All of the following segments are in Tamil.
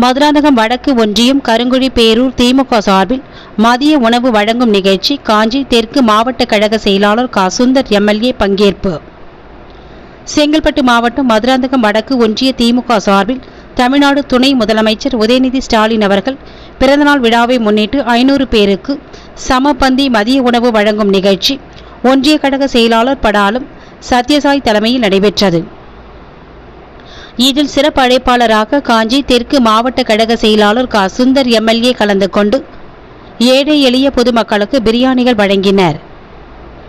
மதுராந்தகம் வடக்கு ஒன்றியம் கருங்குழி பேரூர் திமுக சார்பில் மதிய உணவு வழங்கும் நிகழ்ச்சி காஞ்சி தெற்கு மாவட்ட கழக செயலாளர் கா. சுந்தர் எம்எல்ஏ பங்கேற்பு. செங்கல்பட்டு மாவட்டம் மதுராந்தகம் வடக்கு ஒன்றிய திமுக சார்பில் தமிழ்நாடு துணை முதலமைச்சர் உதயநிதி ஸ்டாலின் அவர்கள் பிறந்தநாள் விழாவை முன்னிட்டு ஐநூறு பேருக்கு சமபந்தி மதிய உணவு வழங்கும் நிகழ்ச்சி ஒன்றிய கழக செயலாளர் படாலும் சத்யசாய் தலைமையில் நடைபெற்றது. இதில் சிறப்பு அழைப்பாளராக காஞ்சி தெற்கு மாவட்ட கழக செயலாளர் கா. சுந்தர் எம்எல்ஏ கலந்து கொண்டு ஏழை எளிய பொதுமக்களுக்கு பிரியாணிகள் வழங்கினர்.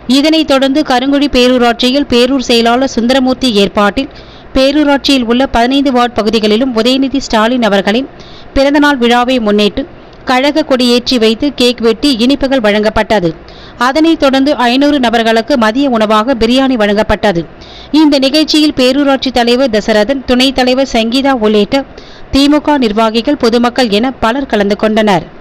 இதனைத் தொடர்ந்து கருங்குழி பேரூராட்சியில் பேரூர் செயலாளர் சுந்தரமூர்த்தி ஏற்பாட்டில் பேரூராட்சியில் உள்ள பதினைந்து வார்டு பகுதிகளிலும் உதயநிதி ஸ்டாலின் அவர்களின் பிறந்தநாள் விழாவை முன்னிட்டு கழக கொடியேற்றி வைத்து கேக் வெட்டி இனிப்புகள் வழங்கப்பட்டது. அதனைத் தொடர்ந்து ஐநூறு நபர்களுக்கு மதிய உணவாக பிரியாணி வழங்கப்பட்டது. இந்த நிகழ்ச்சியில் பேரூராட்சி தலைவர் தசரதன் துணைத் தலைவர் சங்கீதா உள்ளிட்ட திமுக நிர்வாகிகள் பொதுமக்கள் என பலர் கலந்து கொண்டனர்.